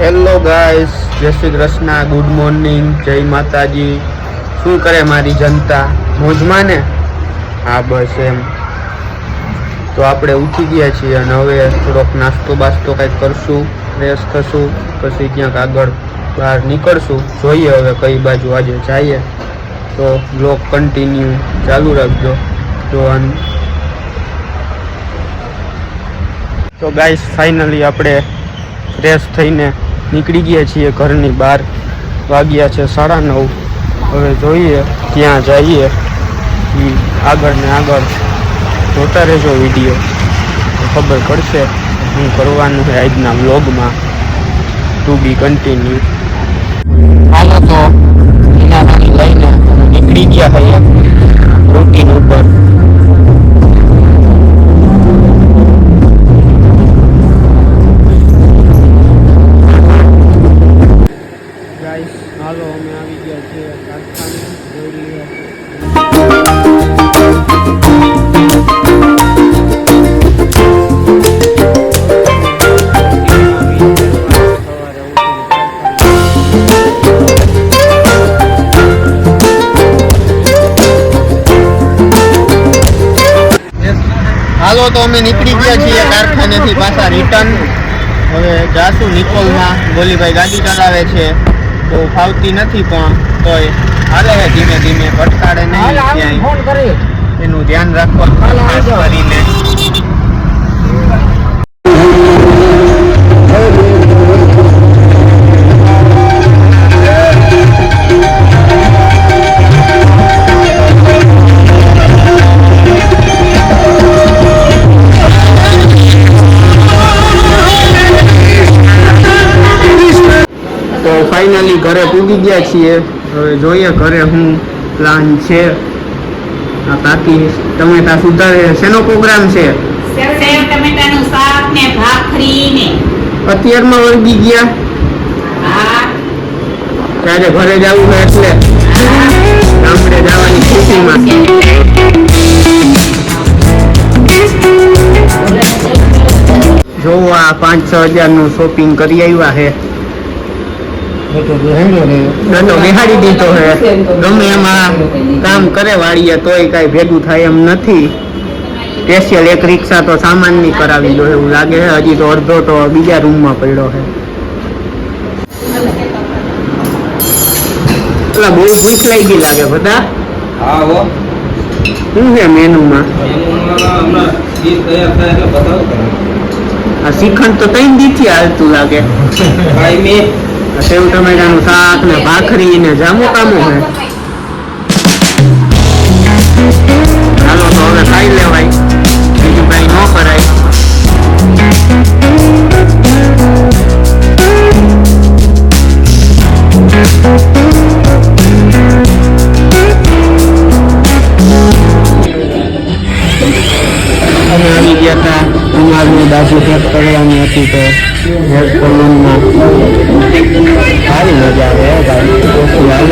Hello guys જય Shri Krishna good morning જય માતાજી. શું કરે મારી જનતા? મોજમાં ને? હા, બસ એમ. તો આપણે ઉઠી ગયા છીએ અને હવે થોડોક નાસ્તો બાસ્તો કંઈક કરશું ફ્રેશ થશું, પછી ક્યાંક આગળ બહાર નીકળશું. જોઈએ હવે કઈ બાજુ આજે જઈએ. તો બ્લોક કન્ટિન્યુ ચાલુ રાખજો. તો તો ગાઈસ ફાઇનલી આપણે ફ્રેશ થઈને નીકળી ગયા છીએ ઘરની બહાર. વાગ્યા છે સાડા નવ. હવે જોઈએ ત્યાં જઈએ. આગળ ને આગળ જોતા રહેજો વીડિયો. ખબર પડશે હું કરવાનું છે આજના વ્લોગમાં. ટુ બી કન્ટિન્યુ હાલો તો લઈને નીકળી ગયા છીએ રૂટીન હાલો તો અમે નીકળી ગયા છીએ કારખાનેથી પાછા રિટર્ન હવે જાશું નિકોલમાં. ગોલીભાઈ ગાડી ચલાવે છે. તો ફાવતી નથી પણ તોય હાલે છે ધીમે ધીમે ભટકાડે નહીં ક્યાંય. એનું ધ્યાન રાખવાનું ખાસ કરીને. ફાઇનલી ઘરે પૂગી ગયા છીએ. હવે જોઈએ ઘરે હું પ્લાન છે. કાકી તમે ટમેટા સુધારે શેનો પ્રોગ્રામ છે? અત્યારમાં વળગી ગયા? ત્યારે ઘરે જવું હોય એટલે. ગામડે જવાની ખુશીમાં. જોવા પાંચ છ હજારનું શોપિંગ કરી આવ્યા છે. દંડો બેહાડી દીધો છે ગમે એમાં કામ કરે વાળીએ તોય કાંઈ ભેગું થાય એમ નથી. સ્પેશિયલ એક રિક્ષા તો સામાનની કરાવી દો એવું લાગે છે હજી તો અડધો તો બીજા રૂમમાં પડ્યો છે પેલા બહુ ભૂખ લાગી લાગે બધા. શું છે મેનુમાં? એટલે આ શ્રીખંડ તો ત્રણ દીથી હાલતું લાગે. ભાઈ મેં આ સેવ ટમેટાનું શાક ને ભાખરી ને જામુ કામો હે. ચાલો તો હવે ખાઈ લેવાય. બીજું કઈ ન કરાય. અમે આવી ગયા હતા ઉનાળની બાજુ પેક કરવાની હતી તો હેલ્પ સલૂનમાં સારી મજા આવે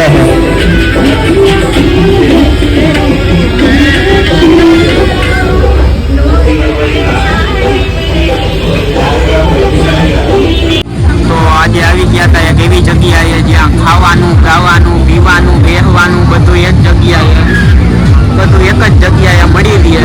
તો આજે આવી ગયા હતા એક એવી જગ્યાએ જ્યાં ખાવાનું ગાવાનું પીવાનું, બેહવાનું બધું એક જગ્યાએ, બધું એક જ જગ્યાએ મળી રહે.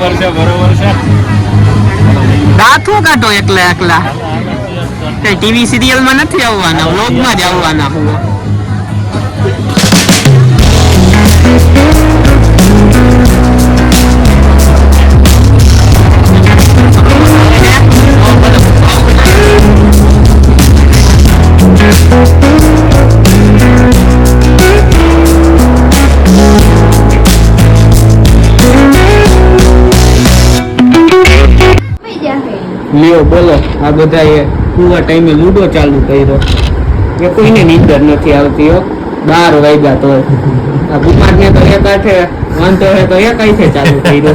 બરોબર છે બરોબર છે. દાંતું કાઢો એકલા એકલા. ટીવી સિરિયલમાં નથી આવવાના, વ્લોગમાં જ આવવાના હું. લ્યો, બોલો. આ બધાએ પૂરા ટાઈમે લૂડો ચાલુ કર્યો. એ કોઈને નીંદર નથી આવતી, હો. બાર વાગ્યા તો. આ બીમારને તો એક આઠે વાંધો હે તો એક હાથે ચાલુ કર્યો.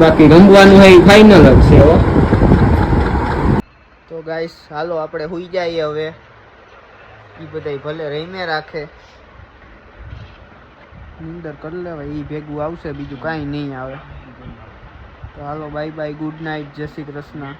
બાકી રમવાનું હોય ફાઇનલ જ છે, હો. તો ગાઈસ હાલો, આપણે હુઈ જઈએ હવે. એ બધાય ભલે રહીને રાખે. નીંદર કરી લેવાય એ ભેગું આવશે, બીજું કાંઈ નહીં આવે. હાલો બાય બાય ગુડ નાઇટ જય શ્રી કૃષ્ણ.